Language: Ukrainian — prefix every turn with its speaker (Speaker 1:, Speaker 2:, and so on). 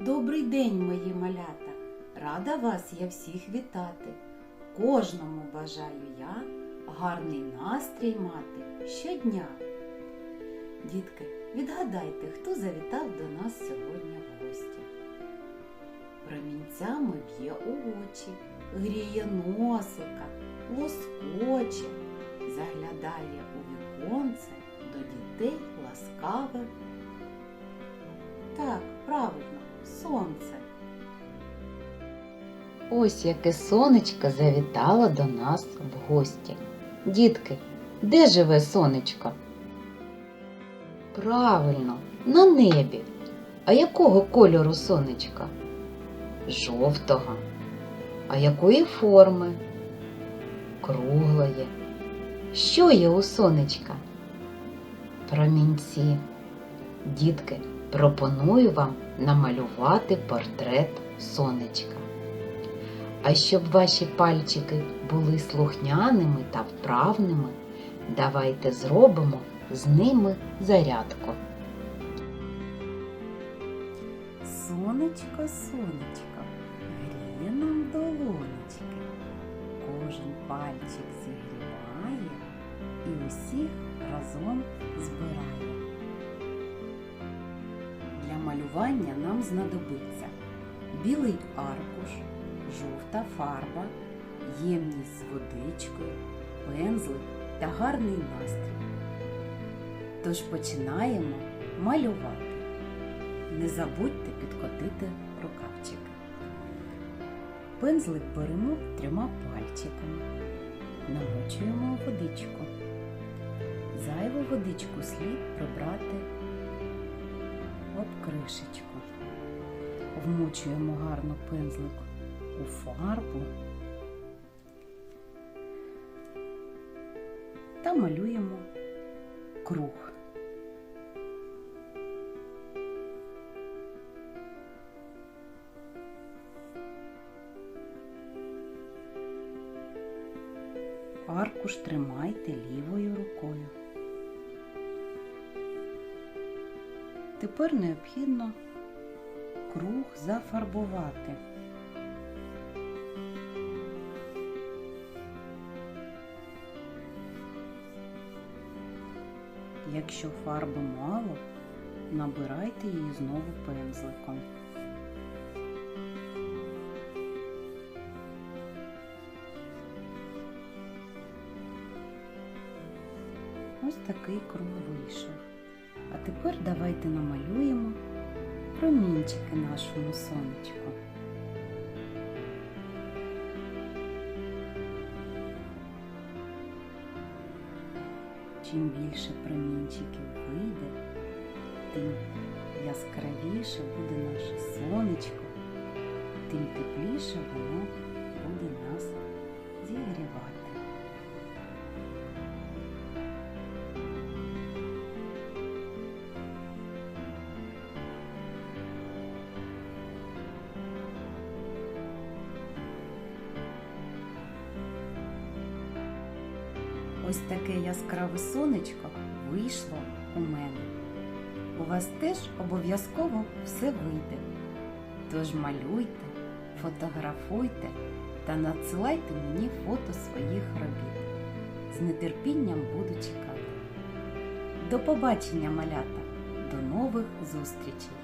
Speaker 1: Добрий день, мої малята! Рада вас я всіх вітати. Кожному бажаю я гарний настрій мати щодня. Дітки, відгадайте, хто завітав до нас сьогодні в гості. Промінцями б'є у очі, гріє носика, лоскоче, заглядає у віконце до дітей ласкаве. Так, правильно, сонце. Ось яке сонечко завітало до нас в гості. Дітки, де живе сонечко? Правильно, на небі. А якого кольору сонечка? Жовтого. А якої форми? Круглої. Що є у сонечка? Промінці. Дітки, пропоную вам намалювати портрет сонечка. А щоб ваші пальчики були слухняними та вправними, давайте зробимо з ними зарядку. Сонечко, сонечко, гріє нам долонечки. Кожен пальчик зігріває і усіх разом збирає. Малювання нам знадобиться білий аркуш, жовта фарба, ємність з водичкою, пензлик та гарний настрій. Тож починаємо малювати. Не забудьте підкотити рукавчики. Пензлик беремо трьома пальчиками, намочуємо водичку. Зайву водичку слід прибрати об. Вмочуємо гарно пензлик у фарбу та малюємо круг. Аркуш тримайте лівою рукою. Тепер необхідно круг зафарбувати. Якщо фарби мало, набирайте її знову пензликом. Ось такий круг вийшов. А тепер давайте намалюємо промінчики нашому сонечку. Чим більше промінчиків вийде, тим яскравіше буде наше сонечко, тим тепліше воно буде нас зігрівати. Ось таке яскраве сонечко вийшло у мене. У вас теж обов'язково все вийде. Тож малюйте, фотографуйте та надсилайте мені фото своїх робіт. З нетерпінням буду чекати. До побачення, малята! До нових зустрічей!